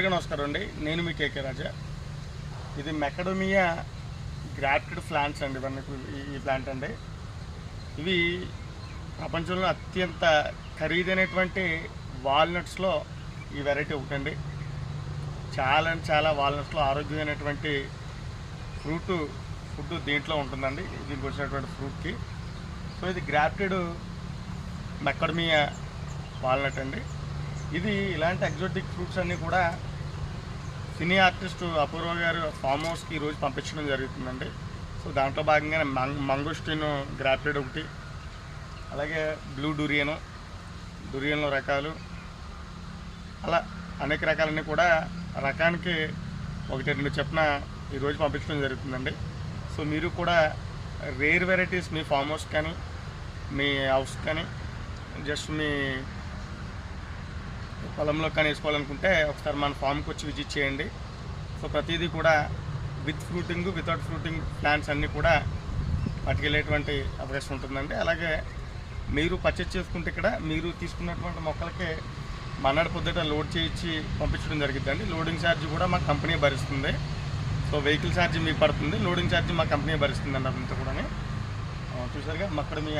అందరికీ నమస్కారం అండి. నేను మీ కేకే రాజా. ఇది మెకడమియా గ్రాఫ్టెడ్ ప్లాంట్స్ అండి. ఇవన్నీ ఈ- ప్లాంట్ అండి. ఇవి ప్రపంచంలో అత్యంత ఖరీదైనటువంటి వాల్నట్స్లో ఈ వెరైటీ ఒకటండి. చాలా చాలా వాల్నట్స్లో ఆరోగ్యమైనటువంటి ఫ్రూట్ ఫుడ్ దీంట్లో ఉంటుందండి. దీనికి వచ్చినటువంటి ఫ్రూట్కి. సో ఇది గ్రాఫ్టెడ్ మెకడమియా వాల్నట్ అండి. ఇది ఇలాంటి ఎగ్జోటిక్ ఫ్రూట్స్ అన్నీ కూడా సినీ ఆర్టిస్ట్ అపూర్వ గారు ఫామ్ హౌస్కి ఈరోజు పంపించడం జరుగుతుందండి. సో దాంట్లో భాగంగానే మంగ్ మంగోస్టిన్ గ్రాఫ్టెడ్ ఒకటి అలాగే బ్లూ డురియను డూరియన్లో రకాలు అలా అనేక రకాలన్నీ కూడా రకానికి ఒకటి రెండు చెప్పిన ఈరోజు పంపించడం జరుగుతుందండి. సో మీరు కూడా రేర్ వెరైటీస్ మీ ఫామ్ హౌస్ కానీ మీ హౌస్ కానీ జస్ట్ మీ పొలంలో కానీ వేసుకోవాలనుకుంటే ఒకసారి మన ఫామ్కి వచ్చి విజిట్ చేయండి. సో ప్రతిదీ కూడా with fruiting without fruiting plants అన్నీ కూడా పట్టుకెళ్ళేటువంటి అవకాశం ఉంటుందండి. అలాగే మీరు పర్చేజ్ చేసుకుంటే ఇక్కడ మీరు తీసుకున్నటువంటి మొక్కలకి మన్నాడు పొద్దుట లోడ్ చేయించి పంపించడం జరుగుతుందండి లోడింగ్ ఛార్జ్ కూడా మా కంపెనీ భరిస్తుంది. సో వెహికల్ ఛార్జ్ మీకు పడుతుంది. లోడింగ్ ఛార్జ్ మా కంపెనీ భరిస్తుంది అండి అదంతా కూడా చూసారుగా అక్కడ మీ